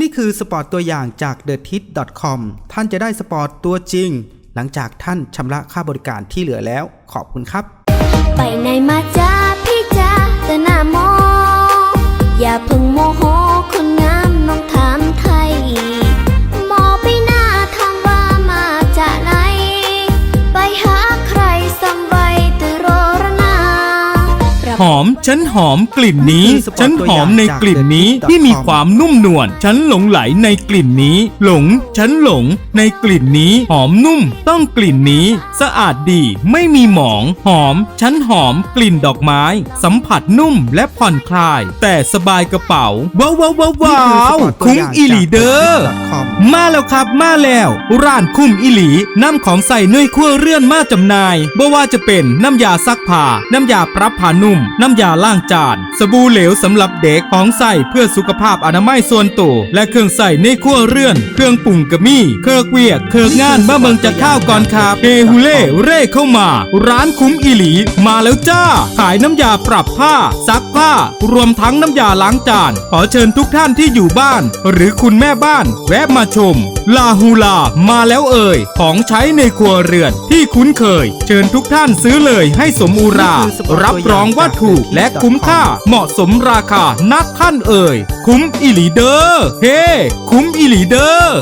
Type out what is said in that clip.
นี่คือสปอร์ตตัวอย่างจาก t h e t i t c o m ท่านจะได้สปอร์ตตัวจริง หลังจากท่านชำระค่าบริการที่เหลือแล้ว ขอบคุณครับ ไปไหนมาจ้าพี่จ้าแต่หน้ามองอย่าเพิ่ง หอม ฉันหอมกลิ่นนี้นี่คือสปอร์ตฉันหอมในกลิ่นนี้ตัวอย่างจากที่มีความนุ่มนวล ฉันหลงไหลในกลิ่นนี้ หลง ฉันหลง ในกลิ่นนี้ หอมนุ่ม ต้องกลิ่นนี้ สะอาดดี ไม่มีหมอง หอม ฉันหอมกลิ่นดอกไม้ สัมผัสนุ่มและผ่อนคลาย แต่สบายกระเป๋า ว้าวว้าวว้าวว้าวคุ้มอีหลีเดอร์มาแล้วครับมาแล้วร้านคุ้มอิหลีนำของใส่เนยครัวเรือนมาจำหน่ายบ่ว่าจะเป็นน้ำยาซักผ้าน้ำยาปรับผ้านุ่มน้ำยาล้างจาน สบู่เหลวสำหรับเด็กของใส่เพื่อสุขภาพอนามัยส่วนตัวและเครื่องใส่ในครัวเรือน เครื่องปรุงกระมี่เครื่องเวียก เครื่องงานมาเบิงจากข้าวก่อนครับเฮฮูเล่เร่เข้ามา ร้านคุ้มอิหลี มาแล้วจ้า ขายน้ำยาปรับผ้า ซักผ้า รวมทั้งน้ำยาล้างจาน ขอเชิญทุกท่านที่อยู่บ้าน หรือคุณแม่บ้าน แวะมาชม ลาฮูลา มาแล้วเอ่ย ของใช้ในครัวเรือนที่คุ้นเคย เชิญทุกท่านซื้อเลยให้สมอุรานี่คือสปอร์ตรับรองว่าถูกและคุ้มค่า เหมาะสมราคานักท่านเอ่ย คุ้มอิลีเดอร์เฮ้ คุ้มอิลีเดอร์